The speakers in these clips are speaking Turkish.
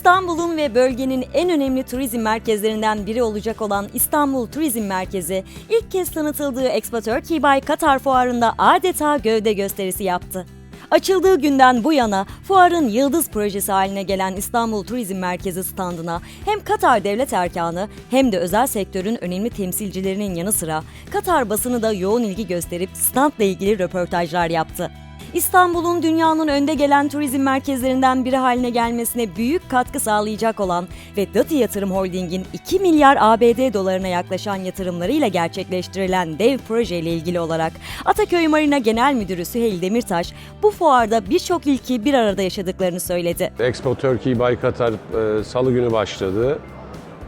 İstanbul'un ve bölgenin en önemli turizm merkezlerinden biri olacak olan İstanbul Turizm Merkezi ilk kez tanıtıldığı Expo Turkey by Katar fuarında adeta gövde gösterisi yaptı. Açıldığı günden bu yana fuarın yıldız projesi haline gelen İstanbul Turizm Merkezi standına hem Katar Devlet Erkanı hem de özel sektörün önemli temsilcilerinin yanı sıra Katar basını da yoğun ilgi gösterip standla ilgili röportajlar yaptı. İstanbul'un dünyanın önde gelen turizm merkezlerinden biri haline gelmesine büyük katkı sağlayacak olan ve Dati Yatırım Holding'in 2 milyar ABD dolarına yaklaşan yatırımlarıyla gerçekleştirilen dev projeyle ilgili olarak Ataköy Marina Genel Müdürü Süheyl Demirtaş bu fuarda birçok ilki bir arada yaşadıklarını söyledi. Expo Turkey by Qatar e, salı günü başladı.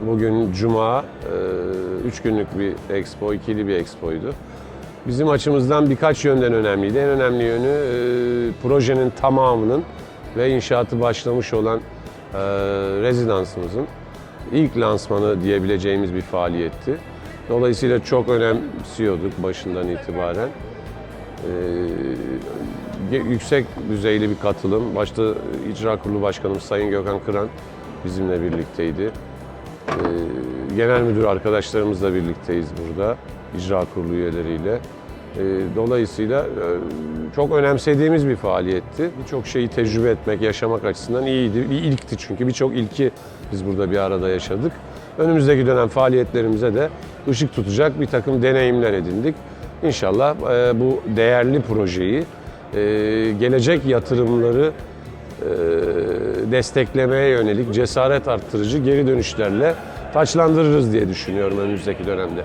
Bugün cuma. e, Üç günlük bir expo, ikili bir expoydu. Bizim açımızdan birkaç yönden önemliydi. En önemli yönü e, projenin tamamının ve inşaatı başlamış olan e, rezidansımızın ilk lansmanı diyebileceğimiz bir faaliyetti. Dolayısıyla çok önemsiyorduk başından itibaren. Ee, yüksek düzeyli bir katılım. Başta İcra Kurulu Başkanımız Sayın Gökhan Kıran bizimle birlikteydi. Ee, Genel müdür arkadaşlarımızla birlikteyiz burada, İcra Kurulu üyeleriyle. Ee, Dolayısıyla e, çok önemsediğimiz bir faaliyetti. Birçok şeyi tecrübe etmek, yaşamak açısından iyiydi. Bir ilkti çünkü birçok ilki biz burada bir arada yaşadık. Önümüzdeki dönem faaliyetlerimize de ışık tutacak bir takım deneyimler edindik. İnşallah e, bu değerli projeyi, e, gelecek yatırımları desteklemeye yönelik cesaret arttırıcı geri dönüşlerle taçlandırırız diye düşünüyorum önümüzdeki dönemde.